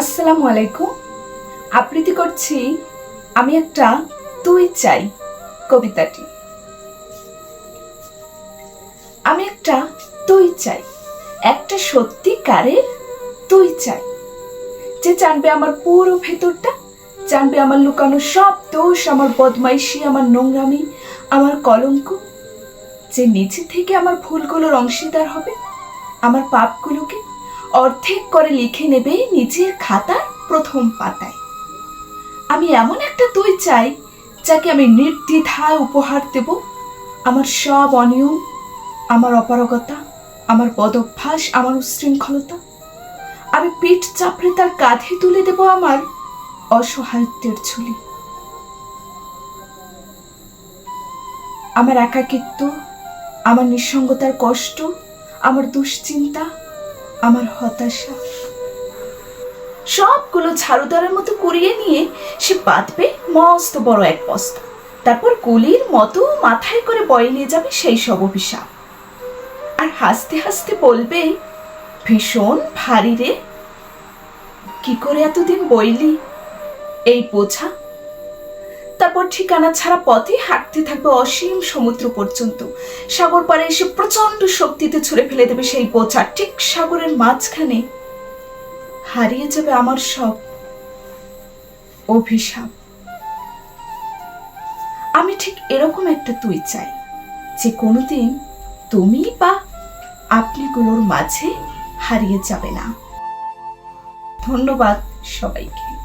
আসসালামু আলাইকুম। আবৃত্তি করছি আমি একটা তুই চাই কবিতাটি। আমি একটা তুই চাই, একটা সত্যিকারের তুই চাই। যে জানবে আমার পুরো ভেতরটা, জানবে আমার লুকানো সব দোষ, আমার বদমাইশি, আমার নোংরামি, আমার কলঙ্ক। যে নিচে থেকে আমার ভুলগুলোর অংশীদার হবে, আমার পাপগুলোকে অর্ধেক করে লিখে নেবে নিজের খাতার প্রথম পাতায়। আমি এমন একটা তুই চাই, যাকে আমি নির্দ্বিধায় উপহার দেব। আমার সব অনিয়ম, আমার অপারগতা, আমার পদভ্যাস, আমার উশৃঙ্খলতা। আমি পিঠ চাপড়ে তার কাঁধে তুলে দেব আমার অসহায়ত্বের ঝুলি। আমার একাকিত্ব, আমার নিঃসঙ্গতার কষ্ট, আমার দুশ্চিন্তা আমার হতাশা। সবগুলো ঝাড়ুদারের মতো কুড়িয়ে নিয়ে সে বাঁধবে মস্ত বড় এক বস্তা। তারপর কুলির মতো মাথায় করে বয়ে নিয়ে যাবে সেই সব অভিশাপ। আর হাসতে হাসতে বলবে, ভীষণ ভারী রে। কি করে এতদিন বইলি? এই বোঝা তারপর ঠিকানা ছাড়া পথে হাঁটতে থাকবে অসীম সমুদ্র পর্যন্ত। সাগর পাড়ে এসে প্রচণ্ড শক্তিতে ছুঁড়ে ফেলে দেবে সেই বোঝা। ঠিক সাগরের মাঝখানে হারিয়ে যাবে আমার সব অভিশাপ। আমি ঠিক এরকম একটা তুই চাই যে কোনোদিন তুমি বা আপনিগুলোর মাঝে হারিয়ে যাবে না। ধন্যবাদ সবাইকে।